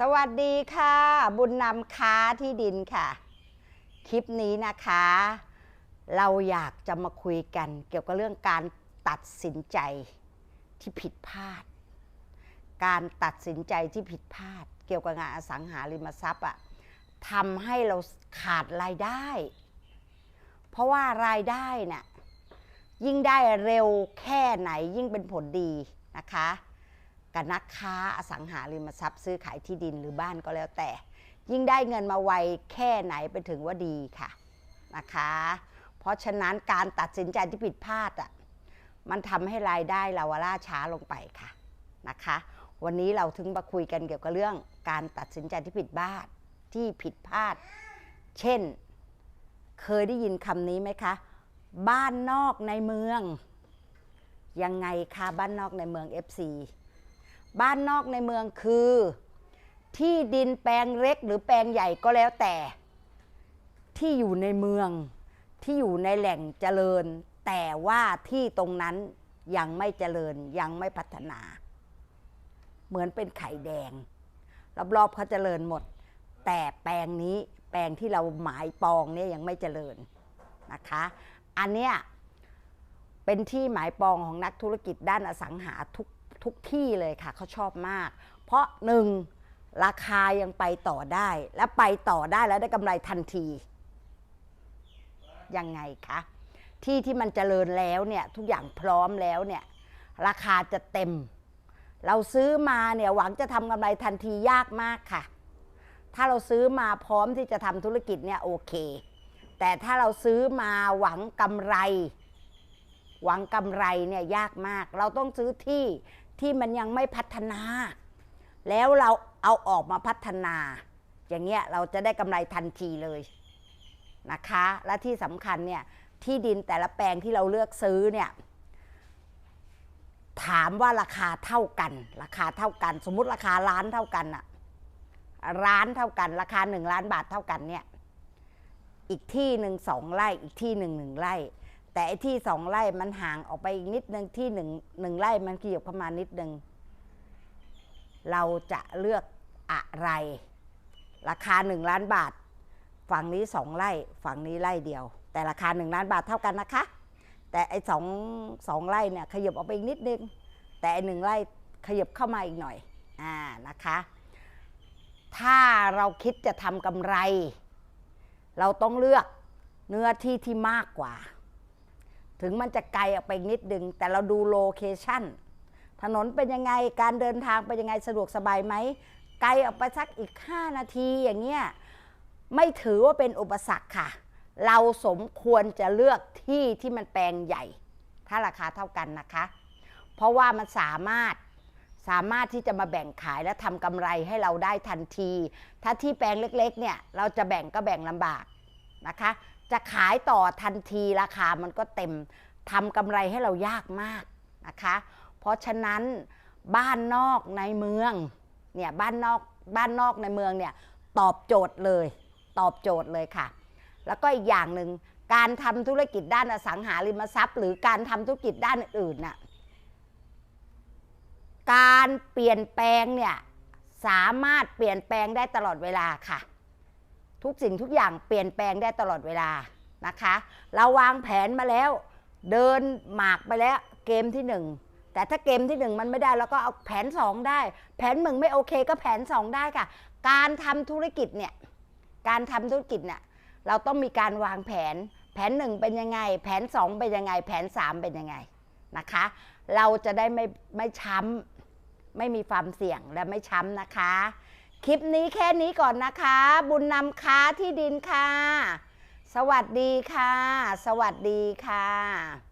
สวัสดีค่ะ บุญนำค้าที่ดินค่ะ คลิปนี้นะคะ เราอยากจะมาคุยกัน เกี่ยวกับเรื่องการตัดสินใจที่ผิดพลาด การตัดสินใจที่ผิดพลาด เกี่ยวกับงานอสังหาริมทรัพย์อะทำให้เราขาดรายได้ เพราะว่ารายได้นี่ยยิ่งได้เร็วแค่ไหนยิ่งเป็นผลดีนะคะ กับนักค้าอสังหาริมทรัพย์ซื้อขายที่ดินหรือบ้านก็แล้วแต่ ยิ่งได้เงินมาไวแค่ไหนไปถึงว่าดีค่ะนะคะ เพราะฉะนั้นการตัดสินใจที่ผิดพลาดอะมันทำให้รายได้เราล่าช้าลงไปค่ะนะคะ วันนี้เราถึงมาคุยกันเกี่ยวกับเรื่องการตัดสินใจที่ผิดพลาดที่ผิดพลาด เช่น เคยได้ยินคำนี้ไหมคะ บ้านนอกในเมือง ยังไงคะบ้านนอกในเมือง FC บ้านนอกในเมืองคือ ที่ดินแปลงเล็กหรือแปลงใหญ่ก็แล้วแต่ ที่อยู่ในเมือง ที่อยู่ในแหล่งเจริญ แต่ว่าที่ตรงนั้นยังไม่เจริญยังไม่พัฒนา เหมือนเป็นไข่แดงรอบๆเขาเจริญหมด แต่แปลงนี้แปลงที่เราหมายปองเนี่ยยังไม่เจริญนะคะ อันเนี้ยเป็นที่หมายปองของนักธุรกิจด้านอสังหาทุก ทุกที่เลยค่ะเขาชอบมาก เพราะหนึ่งราคายังไปต่อได้ และไปต่อได้แล้วได้กำไรทันที ยังไงคะที่ที่มันเจริญแล้วเนี่ยทุกอย่างพร้อมแล้วเนี่ยราคาจะเต็ม เราซื้อมาเนี่ยหวังจะทำกำไรทันทียากมากค่ะ ถ้าเราซื้อมาพร้อมที่จะทำธุรกิจเนี่ยโอเค แต่ถ้าเราซื้อมาหวังกำไร หวังกำไรเนี่ยยากมาก เราต้องซื้อที่ ที่มันยังไม่พัฒนา แล้วเราเอาออกมาพัฒนา อย่างเงี้ยเราจะได้กำไรทันทีเลยนะคะ และที่สำคัญเนี่ยที่ดินแต่ละแปลงที่เราเลือกซื้อเนี่ยถามว่าราคาเท่ากัน ราคาเท่ากัน สมมติราคาล้านเท่ากันอะร้านเท่ากัน ราคาหนึ่งล้านบาทเท่ากันเนี่ยอีกที่หนึ่งสองไร่อีกที่หนึ่งหนึ่งไร่ แต่ไอ้ที่สองไร่มันห่างออกไปอีกนิดนึงที่หนึ่งหนึ่งไร่มันขยับเข้ามาณนิดนึง เราจะเลือกอะไร ราคาหนึ่งล้านบาท ฝั่งนี้สองไร่ฝั่งนี้ไร่เดียว แต่ราคาหนึ่งล้านบาทเท่ากันนะคะ แต่ไอ้สองสองไร่เนี่ยขยับออกไปอีกนิดนึง แต่ไอ้หนึ่งไร่ขยับเข้ามาอีกหน่อยอ่านะคะ ถ้าเราคิดจะทำกำไร เราต้องเลือกเนื้อที่ที่มากกว่า ถึงมันจะไกลออกไปนิดนึง แต่เราดูโลเคชั่นถนนเป็นยังไงการเดินทางเป็นยังไงสะดวกสบายไหมไกลออกไปสักอีก 5 นาทีอย่างเงี้ยไม่ถือว่าเป็นอุปสรรคค่ะ เราสมควรจะเลือกที่ที่มันแปลงใหญ่ ถ้าราคาเท่ากันนะคะ เพราะว่ามันสามารถสามารถที่จะมาแบ่งขายและทำกำไรให้เราได้ทันที ถ้าที่แปลงเล็กๆเนี่ยเราจะแบ่งก็แบ่งลำบากนะคะจะขายต่อทันทีราคามันก็เต็มทำกำไรให้เรายากมากนะคะ เพราะฉะนั้นบ้านนอกในเมืองเนี่ยบ้านนอกบ้านนอกในเมืองเนี่ยตอบโจทย์เลย ตอบโจทย์เลยค่ะ แล้วก็อีกอย่างหนึ่งการทำธุรกิจด้านอสังหาริมทรัพย์ หรือการทำธุรกิจด้านอื่นน่ะการเปลี่ยนแปลงเนี่ยสามารถเปลี่ยนแปลงได้ตลอดเวลาค่ะ ทุกสิ่งทุกอย่างเปลี่ยนแปลงได้ตลอดเวลานะคะ เราวางแผนมาแล้ว เดินหมากไปแล้วเกมที่หนึ่งแต่ถ้าเกมที่หนึ่งมันไม่ได้เราก็เอาแผนสองได้ แผนหนึ่งไม่โอเคก็แผนสองได้ค่ะ การทำธุรกิจเนี่ยการทำธุรกิจเนี่ยเราต้องมีการวางแผน แผนหนึ่งเป็นยังไง แผนสองเป็นยังไง แผนสามเป็นยังไงนะคะ เราจะได้ไม่ไม่ช้ำไม่มีความเสี่ยงและไม่ช้ำนะคะ คลิปนี้แค่นี้ก่อนนะคะ บุญนำค้าที่ดินค่ะ สวัสดีค่ะ สวัสดีค่ะ